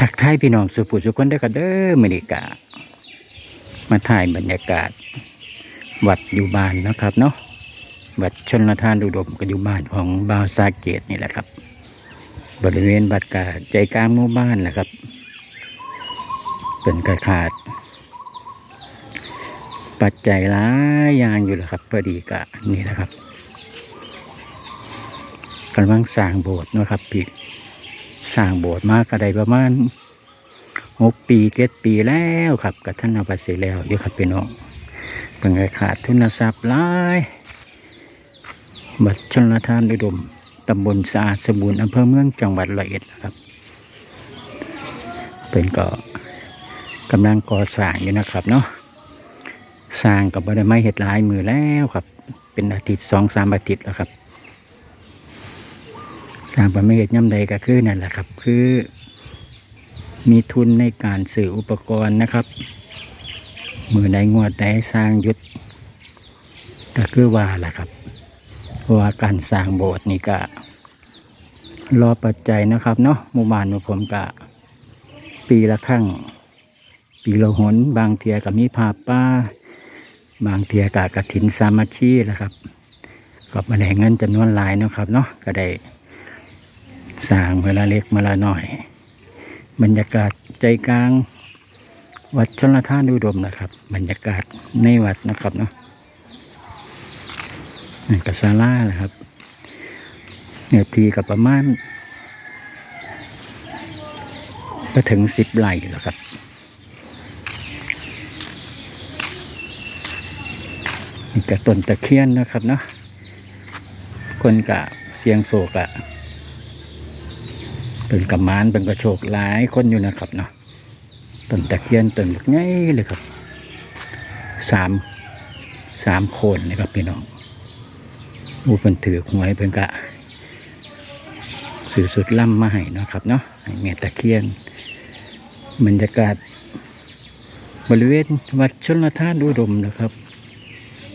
ทักทายพี่น้องสุภูสุคนได้กันเด้อมื้อนี้กะมาถ่ายบรรยากาศ วัดอยู่บ้านนะครับเนาะวัดชนลทานอุดมก็อยู่บ้านของบาวสาเกตนี่แหละครับ บริเวณวัดกาใจกลางหมู่บ้านแหละครับเป็นกระขาด ปัจจัยหลายอย่างอยู่แหละครับพอดีกะนี่แหละครับกำลังสร้างโบสถ์นะครับพี่ สร้างโบสถ์มากก็ได้ประมาณหกปีเจ็ดปีแล้วครับกับท่านอาไปเสร็จแล้วเยอะครับพี่น้องเป็นไงขาดทุนทรัพย์ลายบัตรชนลทานอุดมตำบลสะอาดสมบูรณ์อำเภอเมืองจังหวัดร้อยเอ็ดนะครับ เป็นก็กำลังก่อสร้างอยู่นะครับเนาะสร้างกับบได้ไม้เห็ดหลายมือแล้วครับ เป็นอาทิตย์สองสามอาทิตย์แล้วครับ สร้างประเมศย่ำใดก็คือนั่นแหละครับ คือ มีทุนในการซื้ออุปกรณ์นะครับ มือใดงวดใดสร้างยุดก็คือว่าแหละครับเพราะว่าการสร้างโบสถ์นี่ก็รอปัจจัยนะครับเนาะหมู่บ้านของผมก็ปีละครั้งปีละหน บางเทียก็มีผาป้า บางเทียกกระถินสามัคคีแหละครับก็มาได้เงินจำนวนหลายเนาะครับเนาะก็ได้ สร้างเวลาเล็กเวลาหน่อย บรรยากาศใจกลาง วัดชนลทานอุดมนะครับ บรรยากาศในวัดนะครับเนาะนี่ก็ศาล่าแหละครับเนื้อทีกับประมาณก็ถึงสิบไร่แล้วครับนี่ก็ต้นตะเคียนนะครับเนาะคนกะเสียงโศกอะ เป็นกำมานเป็นกระโชกหลายคนอยู่นะครับเนาะต้นตะเคียนต้นบักใหญ่เลยครับสามสามโคนนะครับพี่น้องอูเป็นถือหวยเป็นกะสื่อสุดล่ำมาให้นะครับเนาะเมียตะเคียนบรรยากาศ บริเวณวัดชนลทานอุดมนะครับ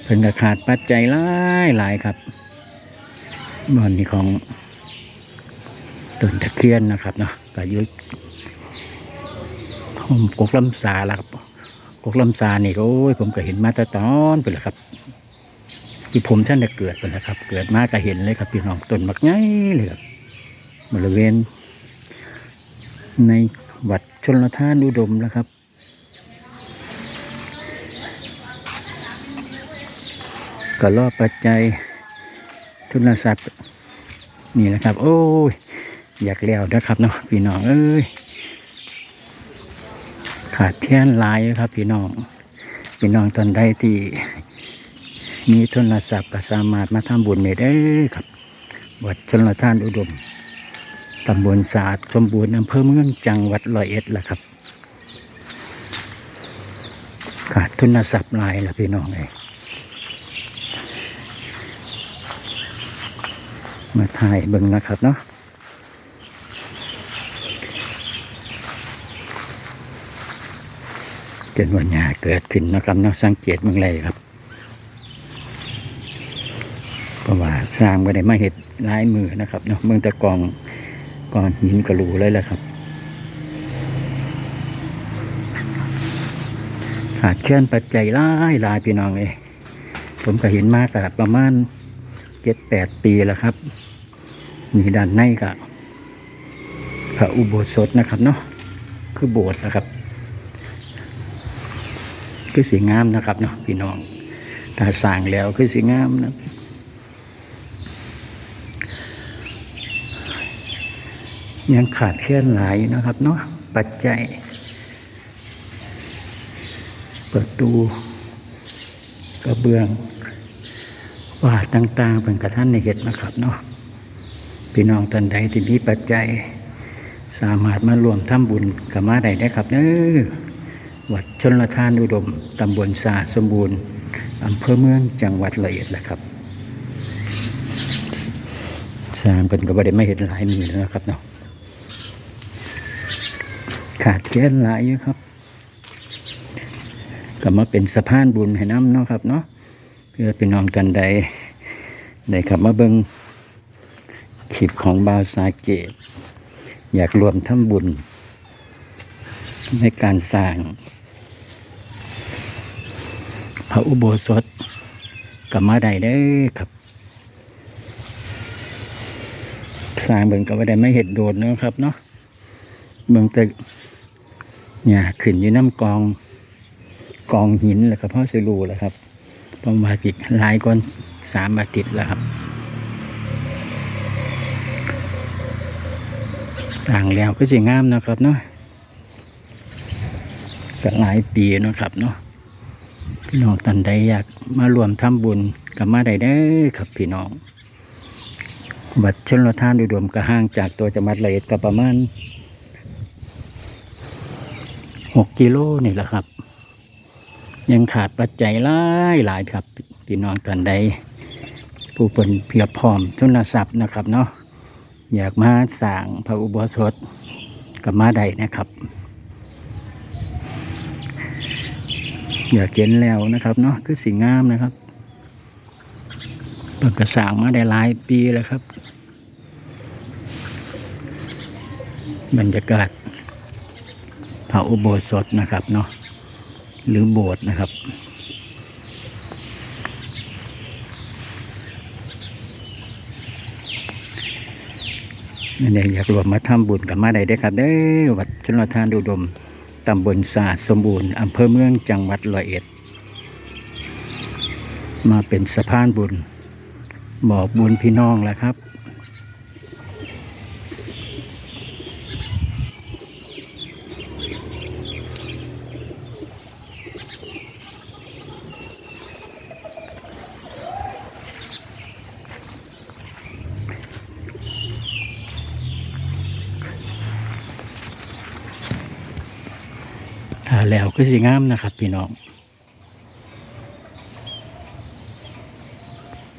เป็นกระขาดปัจจัยหลายหลายครับบ่อนนี้ของ ต้นตะเคียนนะครับเนาะก็อยุผมกกลำสาละครับกกลำสานี่ก็โอ้ยผมก็เห็นมาแต่ตอนไปแล้วครับที่ผมท่านได้เกิดไปแล้วครับ เกิดมาก็เห็นเลยครับพี่น้องต้นมักง่ายเลยครับบริเวณ ในวัดชนลท่านอุดมนะครับก็รอบปัจจัยทุนทรัพย์นี่แหละครับ โอ้ย อยากแล้วนะครับเนาะพี่น้องเอ้ยขาดเทียนลายครับพี่น้องพี่น้องตอนใดที่มีโทรศัพท์ก็สามารถมาทำบุญได้ครับวัดชนลทานอุดมตำบลสาดสมบูรณ์อำเภอเมืองจังหวัดร้อยเอ็ดละครับขาดทุนทรัพย์ลายละพี่น้องเลยมาถ่ายเบิ่งนะครับเนาะ เกิดวันหยาเกิดขึ้นนะครับเนาะสังเกตเมืองไรครับเพราะว่าสร้างไม่ได้มาเห็ดลายมือนะครับเนาะเมืองตะกองกอนหินกระลูเลยแหละครับขาดเคลื่อนปัจจัยหลายลายพี่น้องเลยผมก็เห็นมากกับประมาณเจ็ดแปดปีแล้วครับนี่ด้านในกับพระอุโบสถนะครับเนาะคือโบสถ์นะครับ คือสีงามนะครับเนาะพี่น้องถ้าสั่งแล้วคือสีงามนะยังขาดเคลื่อนหลายนะครับเนาะปัจจัย ประตูกระเบื้องว่าดต่าง ๆ เป็นกระท่านในเห็ดนะครับเนาะพี่น้องท่านใดที่มีปัจจัย สามารถมารวมทำบุญกับมาได้ได้ครับเนอ วัดชนละทานอุดม ตำบลสาสมบูรณ์อำเภอเมืองจังหวัดละเอียดแหละครับสร้างเป็นก็บ่ได้ไม่เห็นหลายมือแล้วนะครับเนาะขาดแค่หลายอยู่ครับ ก็มาเป็นสะพานบุญให้น้ำเนาะครับเนาะเพื่อเป็นน้องกันใดได้ขับมาเบิงคลิปของบาวสาเกต อยากรวมทำบุญในการสร้าง ระอุโบสถกับมาได้เด้อครับสร้างเบิ่งกับว่าได้ไม่เห็ดโดดเนะครับเนาะเบิ่งแต่เนี่ยขึ้นอยู่น้ำกองกองหินแหละครับพ่อสิรูแหละครับประมาณสิหลายก้อนสามอาทิตย์แล้วครับต่างแล้วก็สิงามนะครับเนาะก็หลายปีนะครับเนาะ พี่น้องตันใดอยากมารวมทำบุญกับมาได้เด้อครับพี่น้องวัดชนลทานอุดมก็ห่างจากตัวจังหวัดเลยก็ประมาณหกกิโลนี่แหละครับ ยังขาดปัจจัยหลายหลายครับ พี่น้องตันใดผู้เป็นเพียบพร้อมทุนทรัพย์นะครับเนาะอยากมาสร้างพระอุโบสถกับมาได้นะครับ อยากเห็นแล้วนะครับเนาะคือสิ่งงามนะครับเปิดกระสางมาได้หลายปีแล้วครับ บรรยากาศพระอุโบสถนะครับเนาะหรือโบสถ์นะครับนั่อยากรวมมาทำบุญกับมาได้เด้ครับเด้อวัดชนลทานอุดม ตำบลสาสมบูรณ์อำเภอเมืองจังหวัดร้อยเอ็ด มาเป็นสะพานบุญบอกบุญพี่น้องแล้วครับ แล้วก็สิงามนะครับพี่น้อง